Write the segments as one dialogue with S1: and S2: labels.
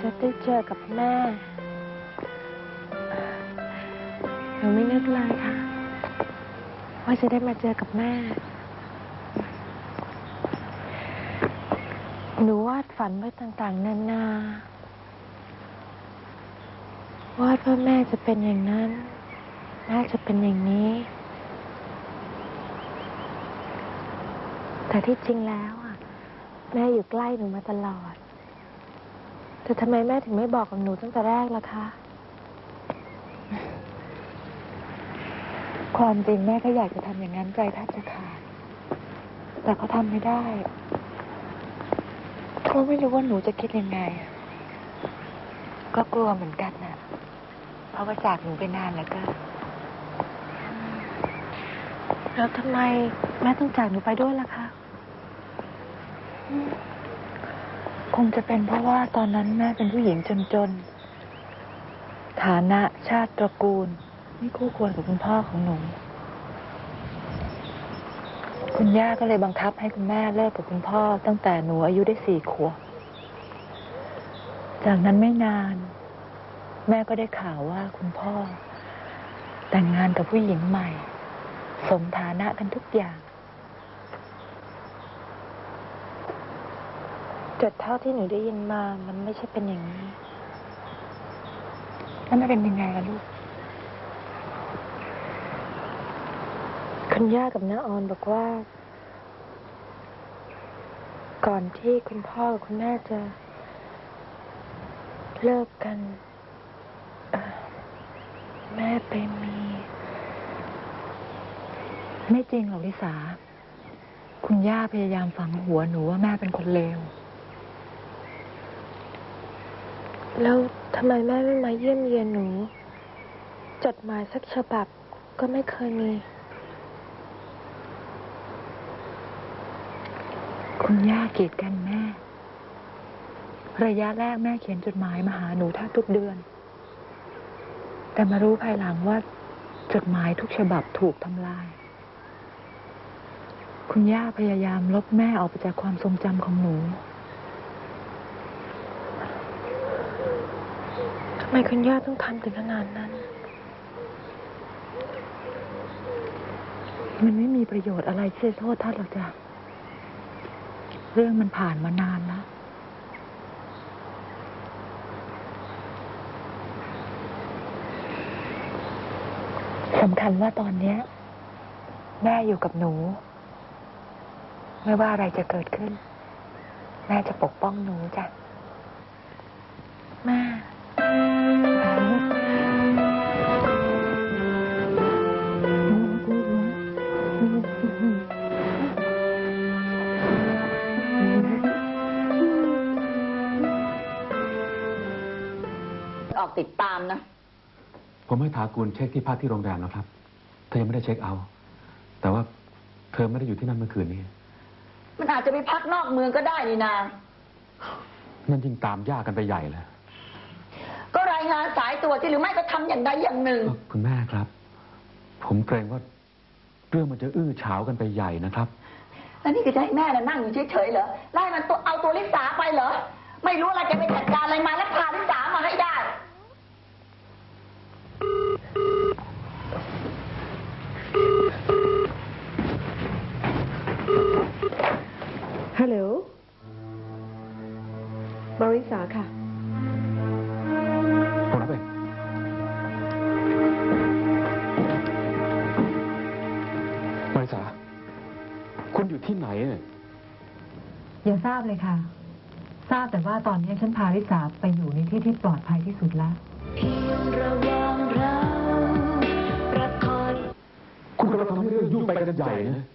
S1: จะได้เจอกับแม่หนูไม่นึกเลยค่ะ ว่าจะได้มาเจอกับแม่ หนูวาดฝันไว้ต่างๆ นานา วาดว่าแม่จะเป็นอย่างนั้น แม่จะเป็นอย่างนี้ แต่ที่จริงแล้วอะ แม่อยู่ใกล้หนูมาตลอด แต่ทำไมแม่ถึงไม่บอกกับหนูตั้งแต่แรกล่ะคะ
S2: ความจริงแม่ก็อยากจะทำอย่างนั้นใจแทบจะขาด แต่เขาทำไม่ได้เขาไม่รู้ว่าหนูจะคิดยังไง ก็กลัวเหมือนกันน่ะ เพราะว่าจากหนูไปนานแล้วก็
S1: แล้วทำไมแม่ต้องจากหนูไปด้วยล่ะคะ
S2: คงจะเป็นเพราะว่าตอนนั้นแม่เป็นผู้หญิงจนๆ ฐานะชาติตระกูล ไม่คู่ควรกับคุณพ่อของหนู คุณย่าก็เลยบังคับให้คุณแม่เลิกกับคุณพ่อ ตั้งแต่หนูอายุได้สี่ขวบ จากนั้นไม่นาน แม่ก็ได้ข่าวว่าคุณพ่อ แต่งงานกับผู้หญิงใหม่ สมฐานะกันทุกอย่าง
S1: จดเท่าที่หนูได้ยินมามันไม่ใช่เป็นอย่างนี้
S2: แล้วไม่เป็นยังไงล่ะลูก
S1: คุณย่ากับน้าออนบอกว่า ก่อนที่คุณพ่อกับคุณแม่จะ เลิกกันเอ่อแม่ไปมี
S2: ไม่จริงหรอกลิสา คุณย่าพยายามฝังหัวหนูว่าแม่เป็นคนเลว
S1: แล้วทำไมแม่ไม่มาเยี่ยมเยียนหนู จดหมายสักฉบับก็ไม่เคยมี
S2: คุณย่ากีดกันแม่ ระยะแรกแม่เขียนจดหมายมาหาหนูแทบทุกเดือน แต่มารู้ภายหลังว่า จดหมายทุกฉบับถูกทำลาย คุณย่าพยายามลบแม่ออกไปจากความทรงจำของหนูำ
S1: ไมคุณย่าต้องทำถึงขนาดนั้น
S2: มันไม่มีประโยชน์อะไรที่จะโทษท่านหรอกจ้ะ เรื่องมันผ่านมานานแล้ว สำคัญว่าตอนนี้แม่อยู่กับหนู ไม่ว่าอะไรจะเกิดขึ้น แม่จะปกป้องหนูจ้ะ
S3: ออกติดตามนะ
S4: ผมให้ถากูลเช็คที่พักที่โรงแรมแล้วครับ เธอยังไม่ได้เช็คเอาท์แต่ว่าเธอไม่ได้อยู่ที่นั่นเมื่อคืนนี้
S3: มันอาจจะไปพักนอกเมืองก็ได้นี่นา
S4: นั่นยิ่งตามยากกันไปใหญ่เลย
S3: ก็รายงานสายตัวที่หรือไม่ก็ทำอย่างใดอย่างหนึ่ง
S4: เอ่อคุณแม่ครับ ผมเกรงว่าเรื่องมันจะอื้อฉาวกันไปใหญ่นะครับ
S3: แล้วนี่ก็จะให้แม่น่ะนั่งอยู่เฉยๆเหรอไล่มันตัวเอาตัวลิสาไปเหรอ ไม่รู้อะไรจะไปจัดการอะไรมาแล้วพาลิสามาให้ได้
S4: อย่า
S5: ทราบเลยค่ะ ทราบแต่ว่าตอนนี้ฉันพาลิสาไปอยู่ในที่ที่ปลอดภัยที่สุดแล้ว
S4: คุณกำลังทำให้เรื่องยุ่งไปกันใหญ่นะ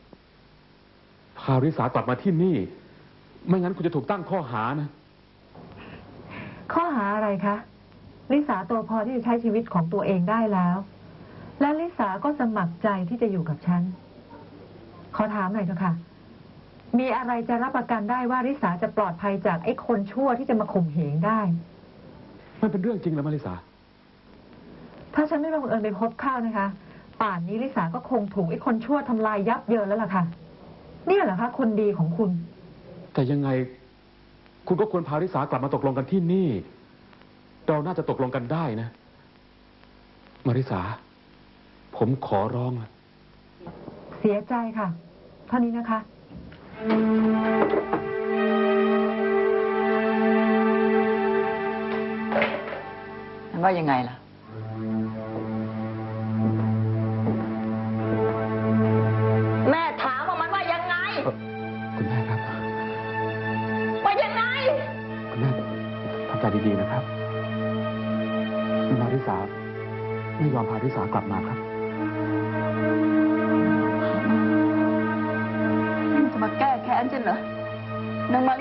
S4: พาริสากลับมาที่นี่ ไม่งั้นคุณจะถูกตั้งข้อหานะ
S5: ข้อหาอะไรคะลิสาโตพอที่จะใช้ชีวิตของตัวเองได้แล้ว และลิสาก็สมัครใจที่จะอยู่กับฉัน ขอถามหน่อยเถอะค่ะ มีอะไรจะรับประกันได้ว่าลิสาจะปลอดภัยจากไอ้คนชั่วที่จะมาข่มเหงได้
S4: มันเป็นเรื่องจริงเหรอมาริสา
S5: ถ้าฉันไม่บังเอิญไปพบเข้านะคะ ป่านนี้ลิสาก็คงถูกไอ้คนชั่วทำลายยับเยินแล้วล่ะค่ะ เนี่ยเหรอคะคนดีของคุณ
S4: แต่ยังไง คุณก็ควรพาริสากลับมาตกลงกันที่นี่ เราน่าจะตกลงกันได้นะ มาริสา ผมขอร้องอะ
S5: เสียใจค่ะเท่านี้นะคะ
S3: มันว่ายังไงล่ะ แม่ถามว่ามันว่ายังไง
S4: เอ่อคุณแม่ครับ
S3: ว่ายังไง
S4: คุณแม่ทำใจดีๆนะครับมาริสาไม่ยอมพาริสากลับ มา